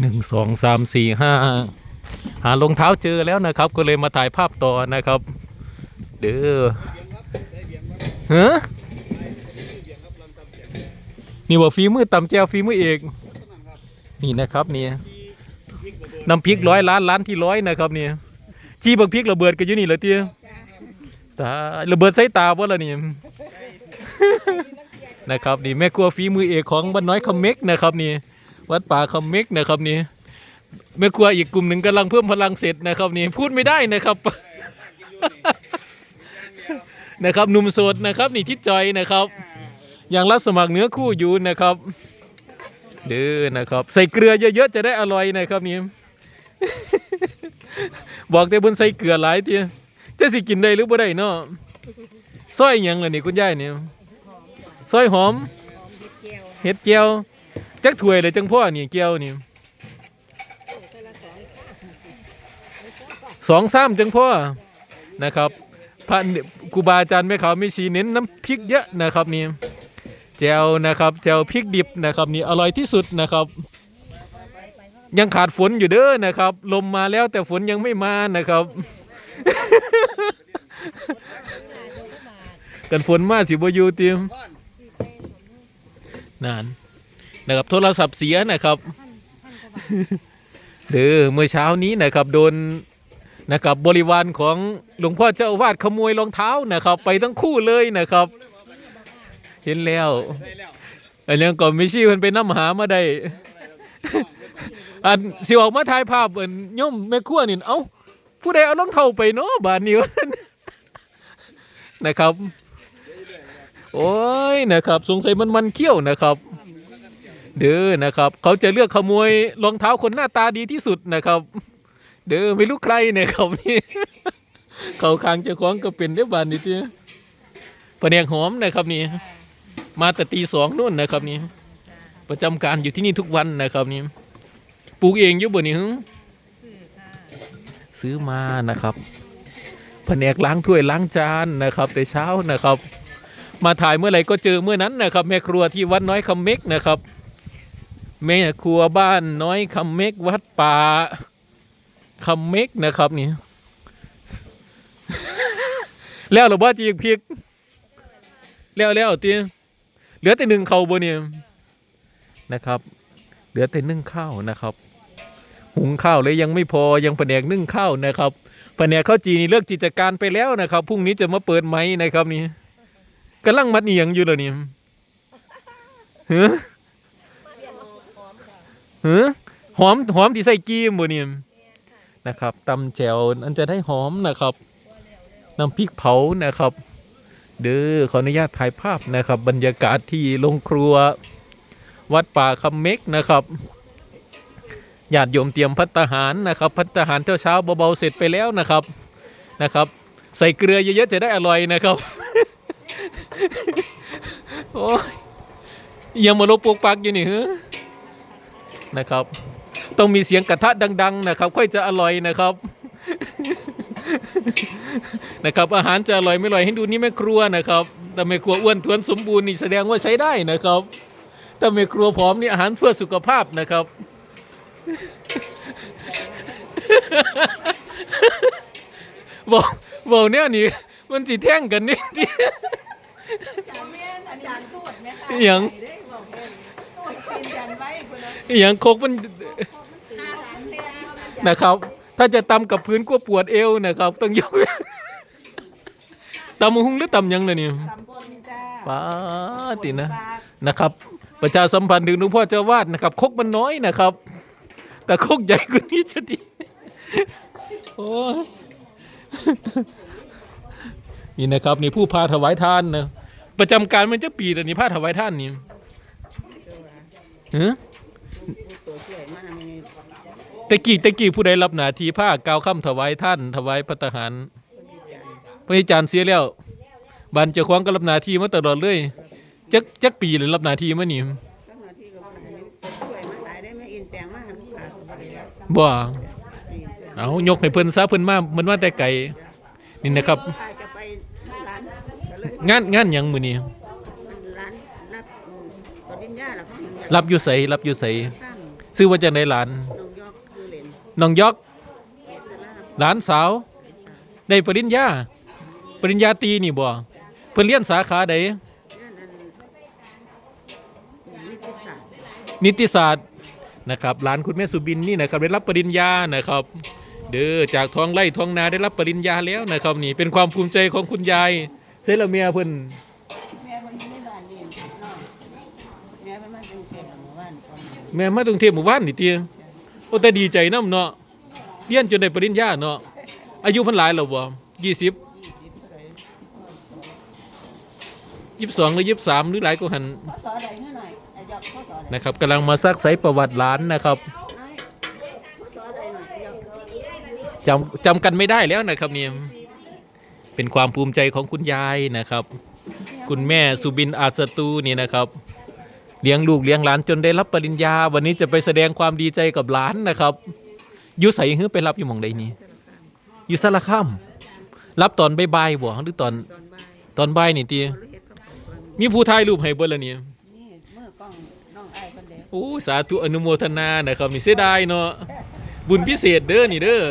หนึ่งสองสามสี่ห้าหารองเท้าเจอแล้วนะครับ ก็เลยมาถ่ายภาพต่อนะครับ เด้อฮะนี่ว่าฝีมือตำแจวฝีมือเอกนี่นะครับนี่น้ำพริกร้อยล้านล้านที่ร้อยนะครับนี่จีบักพริกระเบิดกันอยู่นี่เหรอเตี้ยตาระเบิดใส่ตาบ่ละนี่นะครับนี่แม่ครัวฝีมือเอกของบ้านน้อยคำเม็กนะครับนี่ วัดป่าคำเม็กนะครับนี่แม่ครัวอีกกลุ่มหนึ่งกำลังเพิ่มพลังเสร็จนะครับนี่พูดไม่ได้นะครับนะครับหนุ่มโสดนะครับ นี่ทิศจอยนะครับยังรับสมัครเนื้อคู่อยู่นะครับเด้อนะครับ ใส่เกลือเยอะๆจะได้อร่อยนะครับนี่บอกแต่บนใส่เกลือหลายทีจะสิกินได้หรือบ่ได้เนาะซอยหยังล่ะนี่คุณยายนี่ยซอยหอมเห็ดเจียว จักถ้วยเลยจังพ่อนี่เกียวนี่สองสามจังพ่อนะครับพระครูบาอาจารย์แม่เขาไม่ชีเน้นน้ำพริกเยอะนะครับนี่แจวนะครับแจวพริกดิบนะครับนี่อร่อยที่สุดนะครับ ยังขาดฝนอยู่เด้อนะครับ ลมมาแล้วแต่ฝนยังไม่มานะครับ กันฝนมาสิบอยู่เตรียมนาน นะครับโทรศัพท์เสียนะครับเด้อเมื่อเช้านี้นะครับโดนนะครับบริวารของหลวงพ่อเจ้าอาวาดขโมยรองเท้านะครับ ไปทั้งคู่เลยนะครับ เห็นแล้วอันนี้ก่อนไม่ชี้มันไปน้ำหามาได้อันสิออกมาถ่ายภาพเอินย่อมแม่ครัวนี่เอ้าผู้ใดเอารองเท้าไปเนาะบานนี้วนะครับ โอ้ยนะครับ สงสัยมันมันเขี้ยวนะครับ เด้อนะครับ เขาจะเลือกขโมยรองเท้าคนหน้าตาดีที่สุดนะครับ เด้อไม่รู้ใครนะครับนี่เขาคางเจ้าของก็เป็นได้บานนี่ทีปะแนงหอมนะครับนี่มาแต่ตีสองนู่นนะครับนี่ประจำการอยู่ที่นี่ทุกวันนะครับนี่ปลูกเองอยู่บ่นี่หึซื้อมานะครับแผนกล้างถ้วยล้างจานนะครับ แต่เช้านะครับ มาถ่ายเมื่อไหร่ก็เจอเมื่อนั้นนะครับ แม่ครัวที่วัดน้อยคำเม็กนะครับ แม่ครัวบ้านน้อยคำเมกวัดป่าคำเมกนะครับนี่ แล้วหรือว่าจีกพริก แล้วแล้วตีเหลือแต่หนึ่งเขาบนเนี่ยนะครับ เหลือแต่นึ่งข้าวนะครับ หุงข้าวเลยยังไม่พอยังแผนกนึ่งข้าวนะครับแผนกข้าวจีนี่เลิกกิจการไปแล้วนะครับพรุ่งนี้จะมาเปิดไหมนะครับนี่กำลังมัดเอียงอยู่เลยนี่เฮ้อ เฮ้อหอมหอมที่ใส่กีมบ่นี่นะครับตำแจวอันจะได้หอมนะครับน้ำพริกเผานะครับ เด้อขออนุญาตถ่ายภาพนะครับ บรรยากาศที่โรงครัว วัดป่าคำเม็กนะครับญาติโยมเตรียมพัตหารนะครับ พัตหารเช้าเช้าเบาๆเสร็จไปแล้วนะครับนะครับ ใส่เกลือเยอะๆจะได้อร่อยนะครับโอ้ยยังมาลบปกปักอยู่นี่เฮะ นะครับ ต้องมีเสียงกระทะดัง ๆ นะครับ ค่อยจะอร่อยนะครับนะครับอาหารจะอร่อยไม่อร่อยให้ดูนี่แม่ครัวนะครับแต่แม่ครัวอ้วนท้วนสมบูรณ์นี่แสดงว่าใช้ได้นะครับถ้าแม่ครัวผอมนี่อาหารเพื่อสุขภาพนะครับบอกบอกเนี่ยนี่มันสิแท่งกันนี่ที่อาจารย์พูดไหมคะอหย่าง เป็นยันไว้คนละ อหย่างโคกมันนะครับ ถ้าจะตำกับพื้นก็ปวดเอวนะครับ ต้องยกตำหุงหรือตำหยังเลยนี่ตำบลจ้าป้าตินะนะครับ ประชาสัมพันธ์ถึงหลวงพ่อเจ้าวาดนะครับคกมันน้อยนะครับ แต่คกใหญ่กว่านี้จะดีโอ้ยนี่นะครับ นี่ผู้พาถวายทานนะประจำการมันจะปีแต่นี่พาถวายท่านนี่ฮะ ตัวช่วยมากมี ตะกี้ตะกี้ผู้ใดรับหน้าที่ผ้ากล่าวคำถวายท่านถวายพระทหารพระอาจารย์เสียแล้วบันเจ้าของก็รับหน้าที่มาตลอดเลยจักจักปีเลยรับหน้าที่มานี่เจ้าหน้าที่ก็มาช่วยมาหลายได้ไม่อินแปลงมากค่ะบ่เอายกให้เพิ่นซะเพิ่นมามันว่าแต่ไก่นี่นะครับอาจจะไปร้านก็เลยงานงานหยังมื้อนี้ร้านรับปริญญาหรอเขารับอยู่ไสรับอยู่ไสข้ามซื้อว่าจะในหลาน น้องยอกคือเหร นน้องยอกเอสลาหลานสาวได้ปริญญาปริญญาตรีนี่บ่เพิ่นเรียนสาขาใดนั่นนั่นนิติศาสตร์นิติศาสตร์นะครับหลานคุณแม่สุบินนี่นะครับได้รับปริญญานะครับ เด้อจากท้องไร่ท้องนาได้รับปริญญาแล้วนะครับนี่เป็นความภูมิใจของคุณยายเซลเมียเพิ่นแม่คนนี้ไม่บ้านเรียนเนาะแม่เป็นมาจังเกตหมู่บ้านก่อนแม่มากรุงเทพหมู่บ้านนี่เตียโอ้แต่ดีใจนํเนาะเรียนจนได้ปริญญาเนาะอายุเพิ่นหลายแล้วบ่ยี่สิบเท่าไหร่22หรือ23หรือหลายกว่าหันข้อสาไหร่ไอ้ยกข้อสอใดนะครับกำลังมาซักไซประวัติหลานนะครับจำจำกันไม่ได้แล้วนะครับเนี่ยเป็นความภูมิใจของคุณยายนะครับ คุณแม่สุบินอาสตูนี่นะครับ เลี้ยงลูกเลี้ยงหลานจนได้รับปริญญา วันนี้จะไปแสดงความดีใจกับหลานนะครับอยุใส่ฮื้อไปรับอยู่หมองใดนี่อยู่สารคามรับตอนบ่ายๆบ่หรือตอนตอนบ่ายตอนบ่ายนี่ตีมีผู้ถ่ายรูปให้เบิ่แล้วนี่นี่มือกล้องน้องไอ้ายคนเดียวโอ้สาธุอนุโมทนานะครับนี่เสียดายเนาะบุญพิเศษเด้อนี่เด้อ